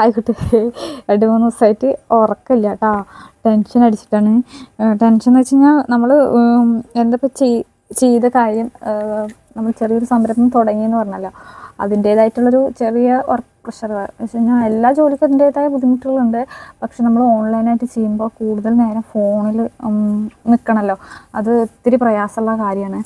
ആയിക്കോട്ടെ. രണ്ട് മൂന്ന് ദിവസമായിട്ട് ഉറക്കമില്ല കേട്ടോ. ടെൻഷൻ അടിച്ചിട്ടാണ്. ടെൻഷൻ എന്ന് വെച്ച് കഴിഞ്ഞാൽ നമ്മൾ എന്താ ചെയ്ത കാര്യം നമ്മൾ ചെറിയൊരു സംരംഭം തുടങ്ങി എന്ന് പറഞ്ഞല്ലോ. അതിന്റേതായിട്ടുള്ളൊരു ചെറിയ വർക്ക് പ്രഷർ വെച്ച് കഴിഞ്ഞാൽ എല്ലാ ജോലിക്കും അതിന്റേതായ ബുദ്ധിമുട്ടുകളുണ്ട്. പക്ഷെ നമ്മൾ ഓൺലൈനായിട്ട് ചെയ്യുമ്പോൾ കൂടുതൽ നേരം ഫോണിൽ നിൽക്കണമല്ലോ അത് ഒത്തിരി പ്രയാസമുള്ള കാര്യമാണ്.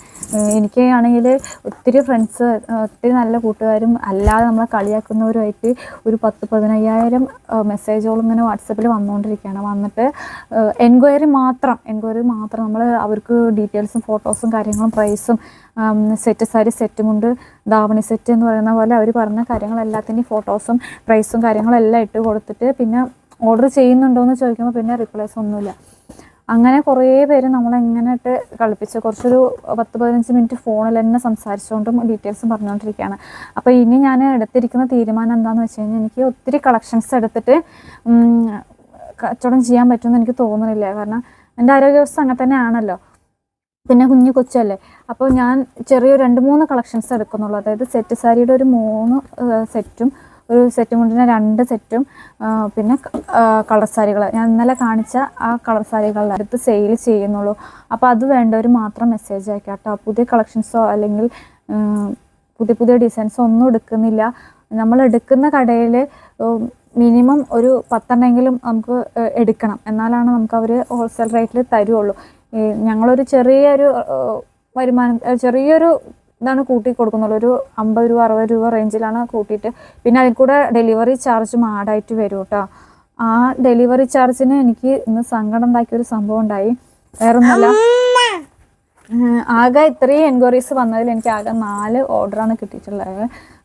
എനിക്ക് ആണെങ്കിൽ ഒത്തിരി ഫ്രണ്ട്സ് ഒത്തിരി നല്ല കൂട്ടുകാരും അല്ലാതെ നമ്മളെ കളിയാക്കുന്നവരുമായിട്ട് ഒരു പത്ത് പതിനയ്യായിരം മെസ്സേജുകളും ഇങ്ങനെ വാട്സപ്പിൽ വന്നുകൊണ്ടിരിക്കുകയാണ് വന്നിട്ട് എൻക്വയറി മാത്രം എൻക്വയറി മാത്രം നമ്മൾ അവർക്ക് ഡീറ്റെയിൽസും ഫോട്ടോസും കാര്യങ്ങളും പ്രൈസും സെറ്റ് സാരി സെറ്റും ഉണ്ട് ധാവണി സെറ്റ് എന്ന് പറയുന്ന പോലെ അവർ പറഞ്ഞ കാര്യങ്ങളെല്ലാത്തിന്റെയും ഫോട്ടോസും പ്രൈസും കാര്യങ്ങളെല്ലാം ഇട്ട് കൊടുത്തിട്ട് പിന്നെ ഓർഡർ ചെയ്യുന്നുണ്ടോ എന്ന് ചോദിക്കുമ്പോൾ പിന്നെ റിപ്ലേസ് ഒന്നുമില്ല. അങ്ങനെ കുറേ പേര് നമ്മളെങ്ങനെയിട്ട് കളിപ്പിച്ച് കുറച്ചൊരു പത്ത് പതിനഞ്ച് മിനിറ്റ് ഫോണിൽ തന്നെ സംസാരിച്ചുകൊണ്ടും ഡീറ്റെയിൽസും പറഞ്ഞുകൊണ്ടിരിക്കുകയാണ് അപ്പോൾ ഇനി ഞാൻ എടുത്തിരിക്കുന്ന തീരുമാനം എന്താണെന്ന് വെച്ച് കഴിഞ്ഞാൽ എനിക്ക് ഒത്തിരി കളക്ഷൻസ് എടുത്തിട്ട് കച്ചവടം ചെയ്യാൻ പറ്റുമെന്ന് എനിക്ക് തോന്നുന്നില്ല കാരണം എന്റെ ആരോഗ്യവസ്ഥ അങ്ങനെ തന്നെ ആണല്ലോ പിന്നെ കുഞ്ഞു കൊച്ചല്ലേ. അപ്പോൾ ഞാൻ ചെറിയ രണ്ട് മൂന്ന് കളക്ഷൻസ് എടുക്കുന്നുള്ളൂ. അതായത് സെറ്റ് സാരിയുടെ ഒരു മൂന്ന് സെറ്റും ഒരു സെറ്റും കൊണ്ടിന് രണ്ട് സെറ്റും പിന്നെ കളർ സാരികൾ ഞാൻ ഇന്നലെ കാണിച്ച ആ കളർ സാരികളുടെ അടുത്ത് സെയിൽ ചെയ്യുന്നുള്ളൂ. അപ്പോൾ അത് വേണ്ടവർ മാത്രം മെസ്സേജ് അയക്കാം കേട്ടോ. പുതിയ കളക്ഷൻസോ അല്ലെങ്കിൽ പുതിയ പുതിയ ഡിസൈൻസോ ഒന്നും എടുക്കുന്നില്ല. നമ്മൾ എടുക്കുന്ന കടയിൽ മിനിമം ഒരു പത്തെണ്ണെങ്കിലും നമുക്ക് എടുക്കണം. എന്നാലാണ് നമുക്ക് അവർ ഹോൾസെയിൽ റേറ്റിൽ തരുള്ളൂ. ഞങ്ങളൊരു ചെറിയൊരു വരുമാനം ചെറിയൊരു ഇതാണ് കൂട്ടി കൊടുക്കുന്നുള്ളൂ ഒരു അമ്പത് രൂപ അറുപത് രൂപ റേഞ്ചിലാണ് കൂട്ടിയിട്ട്. പിന്നെ അതിൽ കൂടെ ഡെലിവറി ചാർജും ആഡായിട്ട് വരും കേട്ടോ ആ ഡെലിവറി ചാർജിന് എനിക്ക് ഇന്ന് സങ്കടം ഉണ്ടാക്കിയ ഒരു സംഭവം ഉണ്ടായി. വേറൊന്നുമല്ല. ആകെ ഇത്രയും എൻക്വയറീസ് വന്നതിൽ എനിക്ക് ആകെ നാല് ഓർഡറാണ് കിട്ടിയിട്ടുള്ളത്.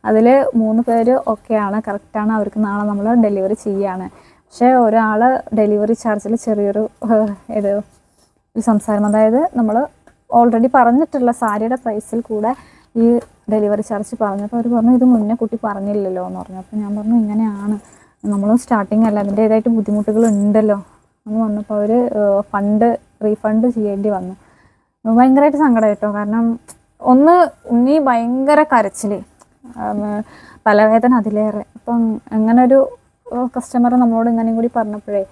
അതിൽ മൂന്ന് പേര് ഓക്കെയാണ് കറക്റ്റാണ് അവർക്ക് നാളെ നമ്മൾ ഡെലിവറി ചെയ്യുകയാണ് പക്ഷേ ഒരാൾ ഡെലിവറി ചാർജിൽ ചെറിയൊരു ഇത് ഒരു സംസാരം. അതായത് നമ്മൾ ഓൾറെഡി പറഞ്ഞിട്ടുള്ള സാരിയുടെ പ്രൈസിൽ കൂടെ ഈ ഡെലിവറി ചാർജ് പറഞ്ഞപ്പോൾ അവർ പറഞ്ഞു ഇത് മുന്നേ കുട്ടി പറഞ്ഞില്ലല്ലോ എന്ന് പറഞ്ഞു. അപ്പോൾ ഞാൻ പറഞ്ഞു ഇങ്ങനെയാണ്. നമ്മൾ സ്റ്റാർട്ടിങ് അല്ല അതിന്റേതായിട്ട് ബുദ്ധിമുട്ടുകൾ ഉണ്ടല്ലോ എന്ന് പറഞ്ഞപ്പോൾ അവർ ഫണ്ട് റീഫണ്ട് ചെയ്യേണ്ടി വന്നു. ഭയങ്കരമായിട്ട് സങ്കടം കേട്ടോ കാരണം ഒന്ന് ഉണ്ണി ഭയങ്കര കരച്ചിൽ തലവേദന അതിലേറെ. അപ്പം അങ്ങനെ ഒരു കസ്റ്റമർ നമ്മളോട് ഇങ്ങനെയും കൂടി പറഞ്ഞപ്പോഴേ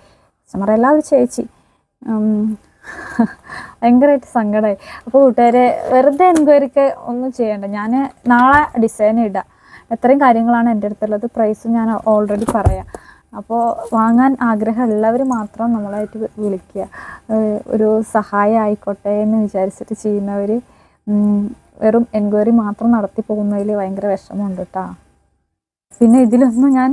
കസ്റ്റമർ എല്ലാം ഒരു ചേച്ചി. ഭയങ്കരമായിട്ട് സങ്കടമായി അപ്പോൾ കൂട്ടുകാരെ വെറുതെ എൻക്വയറിക്ക് ഒന്നും ചെയ്യണ്ട. ഞാൻ നാളെ ഡിസൈൻ ഇടാം. എത്രയും കാര്യങ്ങളാണ് എന്റെ അടുത്തുള്ളത്. പ്രൈസ് ഞാൻ ഓൾറെഡി പറയാം. അപ്പോൾ വാങ്ങാൻ ആഗ്രഹമുള്ളവർ മാത്രം നമ്മളായിട്ട് വിളിക്കുക. ഒരു സഹായം ആയിക്കോട്ടെ എന്ന് വിചാരിച്ചിട്ട് ചെയ്യുന്നവർ വെറും എൻക്വയറി മാത്രം നടത്തി പോകുന്നതിൽ ഭയങ്കര വിഷമമുണ്ട് കേട്ടോ പിന്നെ ഇതിലൊന്നും ഞാൻ